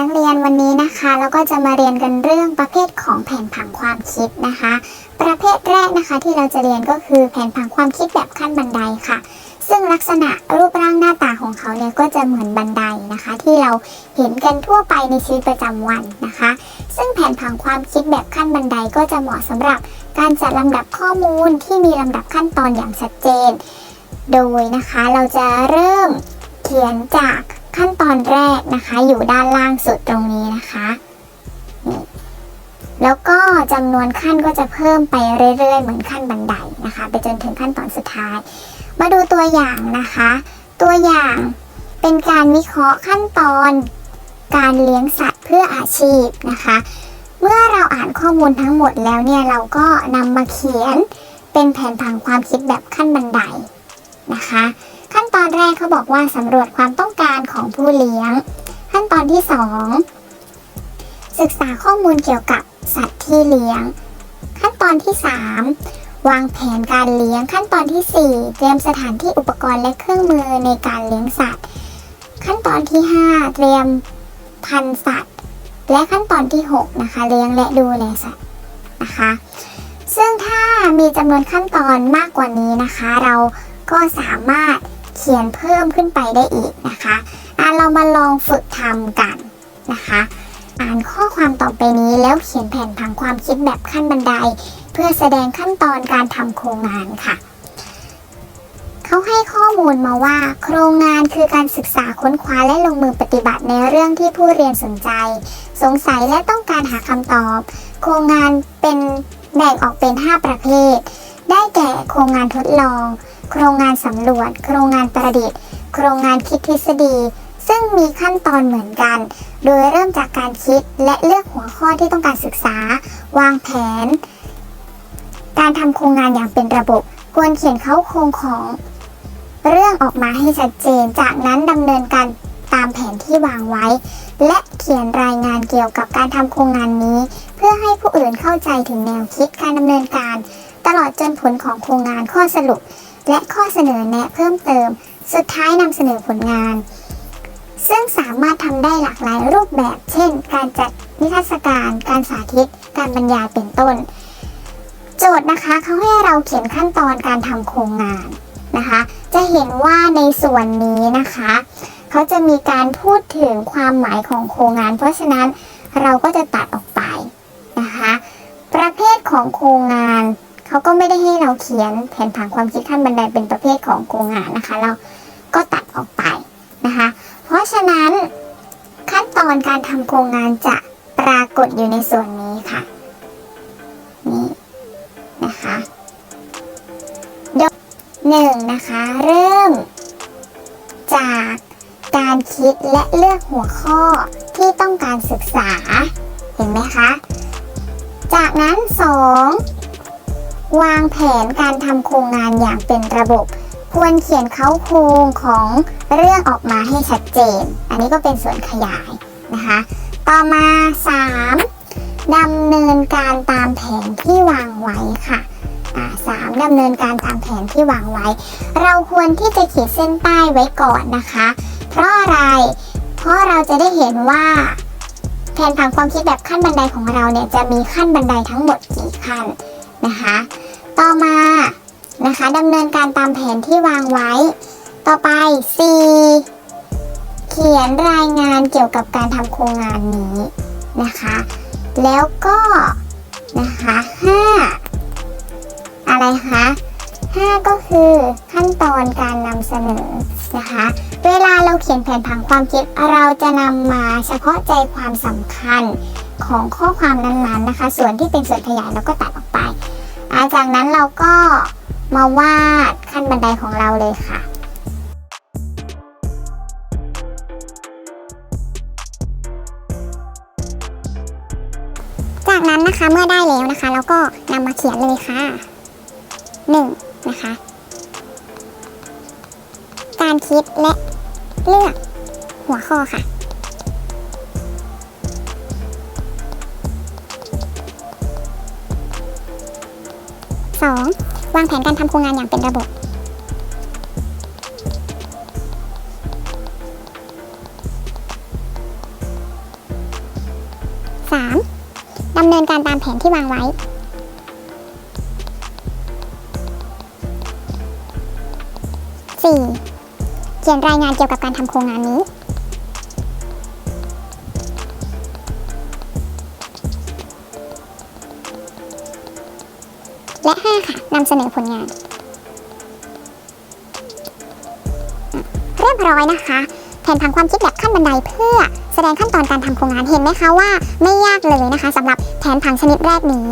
นักเรียนวันนี้นะคะเราก็จะมาเรียนกันเรื่องประเภทของแผนผังความคิดนะคะ ประเภทแรกนะคะที่เราจะเรียนก็คือแผนผังความคิดแบบขั้นบันไดค่ะ ซึ่งลักษณะรูปร่างหน้าตาของเขาเนี่ยก็จะเหมือนบันไดนะคะ ที่เราเห็นกันทั่วไปในชีวิตประจำวันนะคะ ซึ่งแผนผังความคิดแบบขั้นบันไดก็จะเหมาะสำหรับการจัดลำดับข้อมูลที่มีลำดับขั้นตอนอย่างชัดเจน โดยนะคะเราจะเริ่มเขียนจาก ขั้นตอนแรกนะคะอยู่ด้านล่างสุดตรงนี้นะคะนี่แล้วก็จำนวนขั้นก็จะเพิ่มไปเรื่อยๆ เหมือนขั้นบันไดนะคะ ไปจนถึงขั้นตอนสุดท้าย มาดูตัวอย่างนะคะ ตัวอย่างเป็นการวิเคราะห์ขั้นตอนการเลี้ยงสัตว์เพื่ออาชีพนะคะ เมื่อเราอ่านข้อมูลทั้งหมดแล้วเนี่ยเราก็นำมาเขียนเป็นแผนผังความคิดแบบขั้นบันไดนะคะ ตอนแรกเขาบอกว่าสำรวจความต้องการของผู้เลี้ยง ขั้นตอนที่ 2 ศึกษาข้อมูลเกี่ยวกับสัตว์ที่เลี้ยง ขั้นตอนที่ 3 วางแผนการเลี้ยง ขั้นตอนที่ 4 เตรียมสถานที่อุปกรณ์และเครื่องมือในการเลี้ยงสัตว์ ขั้นตอนที่ 5 เตรียมพันธุ์สัตว์ และขั้นตอนที่ 6 นะคะ เลี้ยงและดูแลสัตว์นะคะ ซึ่งถ้ามีจำนวนขั้นตอนมากกว่านี้นะคะ เราก็สามารถ เขียนเพิ่มขึ้นไปได้อีกนะคะอะเรามาลองฝึกทำกันนะคะ อ่านข้อความต่อไปนี้แล้วเขียนแผนผังความคิดแบบขั้นบันได เพื่อแสดงขั้นตอนการทำโครงงานค่ะ เขาให้ข้อมูลมาว่า โครงงานคือการศึกษาค้นคว้าและลงมือปฏิบัติในเรื่องที่ผู้เรียนสนใจ สงสัยและต้องการหาคำตอบ โครงงานเป็นแบ่งออกเป็น 5 ประเภท ได้แก่โครงงานทดลอง โครงงานสำรวจ โครงงานประดิษฐ์ โครงงานคิดทฤษฎี ซึ่งมีขั้นตอนเหมือนกัน โดยเริ่มจากการคิดและเลือกหัวข้อที่ต้องการศึกษา วางแผน การทำโครงงานอย่างเป็นระบบ ควรเขียนเข้าโครงของ เรื่องออกมาให้ชัดเจน จากนั้นดำเนินการตามแผนที่วางไว้ และเขียนรายงานเกี่ยวกับการทำโครงงานนี้ เพื่อให้ผู้อื่นเข้าใจถึงแนวคิดการดำเนินการ ตลอดจนผลของโครงงานข้อสรุป และข้อเสนอแนะเพิ่มเติม สุดท้ายนำเสนอผลงาน ซึ่งสามารถทำได้หลากหลายรูปแบบ เช่น การจัดนิทรรศการ การสาธิต การบรรยายเป็นต้น โจทย์นะคะเขาให้เราเขียนขั้นตอนการทำโครงงานนะคะ จะเห็นว่าในส่วนนี้นะคะเขาจะมีการพูดถึงความหมายของโครงงาน เพราะฉะนั้นเราก็จะตัดออกไปนะคะ ประเภทของโครงงาน เขาก็ไม่ได้ให้เราเขียนแผนผังความคิดขั้นบันไดเป็นประเภทของโครงงานนะคะ เราก็ตัดออกไปนะคะ เพราะฉะนั้นขั้นตอนการทำโครงงานจะปรากฏอยู่ในส่วนนี้ค่ะ นี่นะคะยกหนึ่งนะคะ เริ่ม จากการคิดและเลือกหัวข้อที่ต้องการศึกษา เห็นไหมคะ จากนั้น 2. วางแผนการทำโครงงานอย่างเป็นระบบ ควรเขียนเขาโครงของเรื่องออกมาให้ชัดเจน อันนี้ก็เป็นส่วนขยายนะคะ ต่อมา 3. ดำเนินการตามแผนที่วางไว้ค่ะสามดำเนินการตามแผนที่วางไว้ เราควรที่จะขีดเส้นใต้ไว้ก่อนนะคะ เพราะอะไร เพราะเราจะได้เห็นว่าแผนผังความคิดแบบขั้นบันไดของเราเนี่ยจะมีขั้นบันไดทั้งหมดกี่ขั้น นะคะ ต่อมานะคะดำเนินการตามแผนที่วางไว้ ต่อไป 4 เขียนรายงานเกี่ยวกับการทำโครงงานนี้นะคะ แล้วก็นะคะ5อะไรคะ5ก็คือขั้นตอนการนำเสนอนะคะ เวลาเราเขียนแผนผังความคิดเราจะนำมาเฉพาะใจความสำคัญของข้อความนั้นๆนะคะ ส่วนที่เป็นส่วนขยายเราก็ตัดออกไปาจากนั้นเราก็มาวาดขั้นบันไดของเราเลยค่ะจากนั้นนะคะเมื่อได้แล้วนะคะ เราก็นำมาเขียนเลยค่ะหนึ่งนะคะ การคิดและเลือกหัวข้อค่ะ สองวางแผนการทำโครงงานอย่างเป็นระบบส 3. ดำเนินการตามแผนที่วางไว้ 4. เขียนรายงานเกี่ยวกับการทำโครงงานนี้ และ 5 ค่ะนำเสนอผลงาน เรียบร้อยนะคะแผนผังความคิดแบบขั้นบันไดเพื่อแสดงขั้นตอนการทำโครงงานเห็นไหมคะว่า ไม่ยากเลยนะคะสำหรับแผนผังชนิดแรกนี้